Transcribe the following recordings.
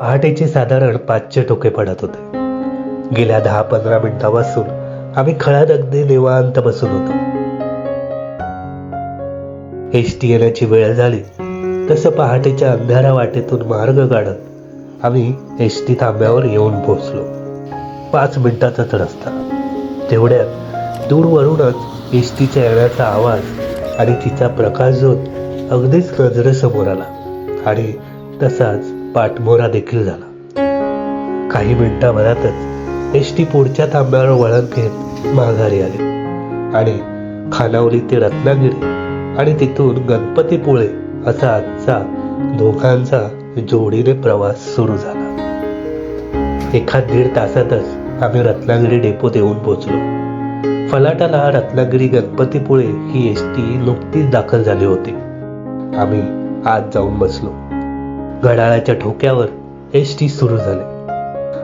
पहाटेचे साधारण पाचशे टोके पडत होते. गेल्या दहा पंधरा मिनिटापासून आम्ही खळ्यात अगदी निवांत बसून होतो. एस टी येण्याची वेळ झाली तसं पहाटेच्या अंधारा वाटेतून मार्ग काढत आम्ही एस टी थांब्यावर येऊन पोहोचलो. पाच मिनिटाचाच रस्ता. तेवढ्यात दूरवरूनच एस टीच्या येण्याचा आवाज आणि तिचा प्रकाशझोत अगदीच नजरेसमोर आला. आणि तसाच पाठमोरा देखील झाला. काही मिनिटाभरातच एस टी पुढच्या थांब्यावर वळण घेत माघारी आले. आणि खानावली ते रत्नागिरी आणि तिथून गणपतीपुळे असा आजचा दोघांचा जोडीने प्रवास सुरू झाला. एखाद दीड तासातच आम्ही रत्नागिरी डेपोत येऊन पोहोचलो. फलाटाला रत्नागिरी गणपतीपुळे ही एस टी नुकतीच दाखल झाली होती. आम्ही आत जाऊन बसलो. घड्याळाच्या ठोक्यावर एस टी सुरू झाली.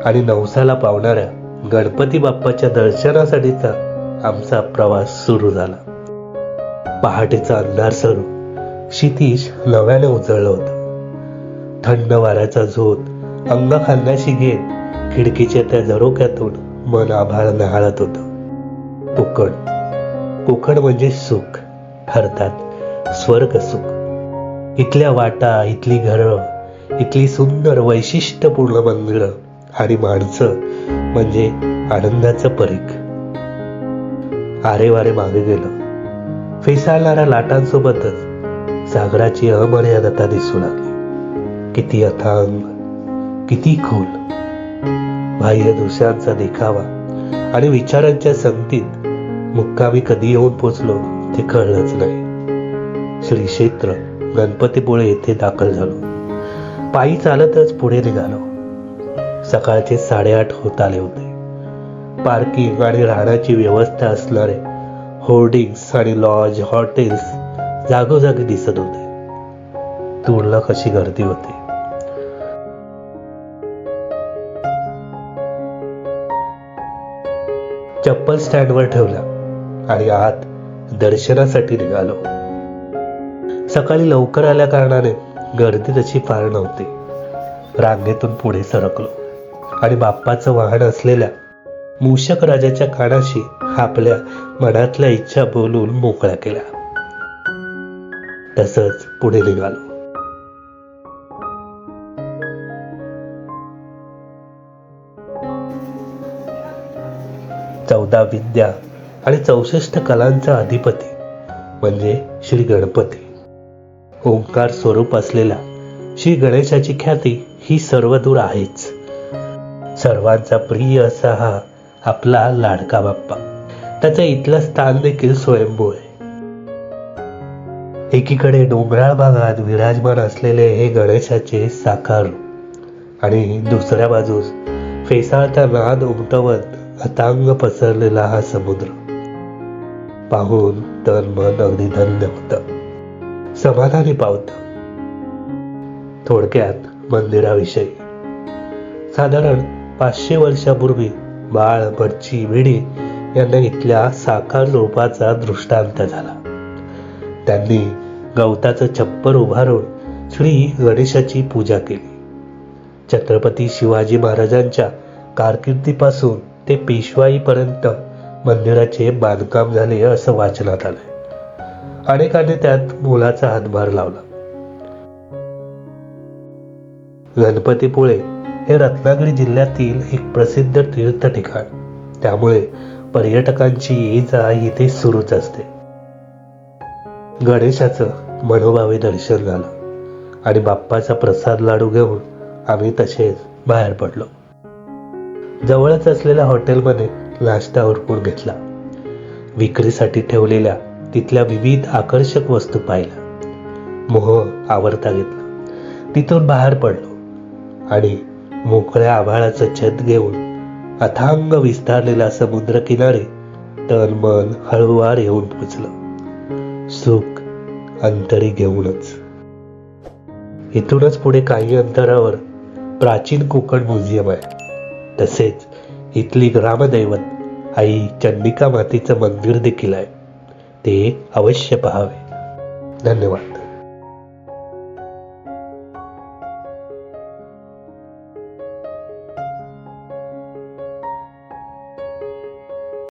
आणि नवसाला पावणाऱ्या गणपती बाप्पाच्या दर्शनासाठीचा आमचा प्रवास सुरू झाला. पहाटेचा अंधार सरू क्षितिश नव्याने उजळलं होतं. थंड वाऱ्याचा झोत अंग खांद्याशी घेत खिडकीच्या त्या झरोक्यातून मन आभाळ न्हाळत होतं. कोकण. कोकण म्हणजे सुख. अर्थात स्वर्ग सुख. इथल्या वाटा इथली घरं इथली सुंदर वैशिष्ट्यपूर्ण मंदिरं आणि माणसं म्हणजे आनंदाचं परीख आरे वारे मागे गेलं. फेसाळणाऱ्या लाटांसोबतच सागराची अमर्यादता दिसू लागली. किती अथांग किती खोल. बाह्य दृश्यांचा देखावा आणि विचारांच्या संगतीत मुक्कामी कधी येऊन पोचलो ते कळलंच नाही. श्री क्षेत्र गणपतीपुळे येथे दाखल झालो. पायी चालतच पुढे निघालो. सकाळचे साडेआठ होत आले होते. पार्किंग आणि राहण्याची व्यवस्था असणारे होर्डिंग्स आणि लॉज हॉटेल्स जागोजागी दिसत होते. तुळला कशी गर्दी होती. चप्पल स्टँडवर ठेवल्या आणि आत दर्शनासाठी निघालो. सकाळी लवकर आल्या कारणाने गर्दी तशी फार नव्हती. रांगेतून पुढे सरकलो. आणि बाप्पाचं वाहन असलेल्या मूषक राजाच्या कानाशी आपल्या मनातल्या इच्छा बोलून मोकळ्या केल्या. तसंच पुढे निघालो. चौदा विद्या आणि चौसष्ट कलांचा अधिपती म्हणजे श्री गणपती. ओंकार स्वरूप असलेला श्री गणेशाची ख्याती ही सर्वदूर आहेच. सर्वांचा प्रिय असा हा आपला लाडका बाप्पा. त्याचं इथलं स्थान देखील स्वयंभू आहे. एकीकडे डोंगराळ भागात विराजमान असलेले हे गणेशाचे साकार आणि दुसऱ्या बाजूस फेसाळता नाद उमटवत अतांग पसरलेला हा समुद्र. पाहून तन मन अगदी धन्य होतं. समाधानी पावत. थोडक्यात मंदिराविषयी. साधारण पाचशे वर्षापूर्वी बाळ भटची विडी यांना इथल्या साकार रूपाचा दृष्टांत झाला. त्यांनी गवताचं छप्पर उभारून श्री गणेशाची पूजा केली. छत्रपती शिवाजी महाराजांच्या कारकिर्दीपासून ते पेशवाईपर्यंत मंदिराचे बांधकाम झाले असं वाचनात आलंय. अनेकांनी त्यात मोलाचा हातभार लावला. गणपतीपुळे हे रत्नागिरी जिल्ह्यातील एक प्रसिद्ध तीर्थ ठिकाण त्यामुळे पर्यटकांची ये जा इथे सुरूच असते. गणेशाचं मनोभावे दर्शन झालं आणि बाप्पाचा प्रसाद लाडू घेऊन आम्ही तसेच बाहेर पडलो. जवळच असलेल्या हॉटेलमध्ये नाश्ता उरकून घेतला. विक्रीसाठी ठेवलेल्या तिथल्या विविध आकर्षक वस्तू पाहिल्या. मोह आवडता घेतला. तिथून बाहेर पडलो आणि मोकळ्या आभाळाचं छत घेऊन अथांग विस्तारलेला समुद्र किनारे तन मन हळूवार येऊन पोचलं. सुख अंतरी घेऊनच. इथूनच पुढे काही अंतरावर प्राचीन कोकण म्युझियम आहे. तसेच इथली ग्रामदैवत आई चंडिका मातेचं मंदिर देखील आहे. ते अवश्य पहावे. धन्यवाद.